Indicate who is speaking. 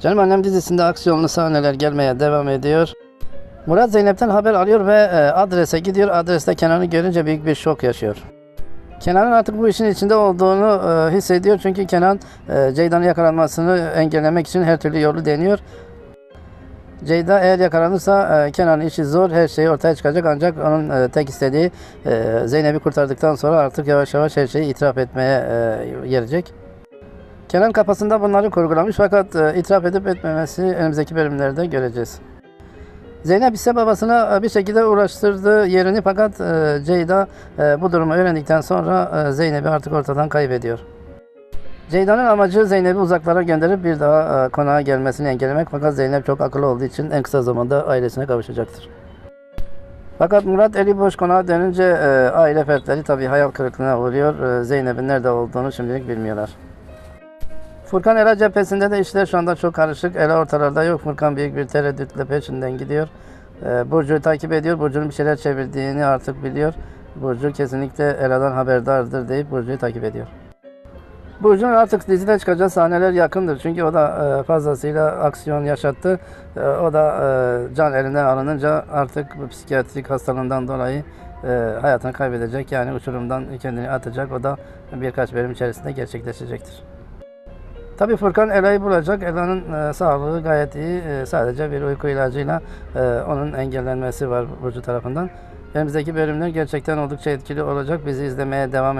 Speaker 1: Canım Annem dizisinde aksiyonlu sahneler gelmeye devam ediyor. Murat Zeynep'ten haber alıyor ve e, adrese gidiyor. Adreste Kenan'ı görünce büyük bir şok yaşıyor. Kenan'ın artık bu işin içinde olduğunu e, hissediyor. Çünkü Kenan e, Ceyda'nın yakalanmasını engellemek için her türlü yolu deniyor. Ceyda eğer yakalanırsa Kenan'ın işi zor, her şey ortaya çıkacak ancak onun tek istediği Zeynep'i kurtardıktan sonra artık yavaş yavaş her şeyi itiraf etmeye gelecek. Kenan kafasında bunları kurgulamış fakat e, itiraf edip etmemesi önümüzdeki bölümlerde göreceğiz. Zeynep ise babasına e, bir şekilde uğraştırdı yerini fakat e, Ceyda bu durumu öğrendikten sonra Zeynep'i artık ortadan kaybediyor. Ceyda'nın amacı Zeynep'i uzaklara gönderip bir daha konağa gelmesini engellemek fakat Zeynep çok akıllı olduğu için en kısa zamanda ailesine kavuşacaktır. Fakat Murat eli boş konağa dönünce aile fertleri tabii hayal kırıklığına uğruyor. Zeynep'in nerede olduğunu şimdilik bilmiyorlar. Furkan Ela cephesinde de işler şu anda çok karışık. Ela ortalarda yok. Furkan büyük bir tereddütle peşinden gidiyor. Ee, Burcu'yu takip ediyor. Burcu'nun bir şeyler çevirdiğini artık biliyor. Burcu kesinlikle Ela'dan haberdardır deyip Burcu'yu takip ediyor. Burcu'nun artık dizide çıkacağı sahneler yakındır. Çünkü o da e, fazlasıyla aksiyon yaşattı. E, o da e, can elinden alınınca artık psikiyatrik hastalığından dolayı hayatını kaybedecek. Yani uçurumdan kendini atacak. O da birkaç bölüm içerisinde gerçekleşecektir. Tabii Furkan Ela'yı bulacak. Ela'nın e, sağlığı gayet iyi. E, sadece bir uyku ilacıyla e, onun engellenmesi var Burcu tarafından. Önümüzdeki bölümler gerçekten oldukça etkili olacak. Bizi izlemeye devam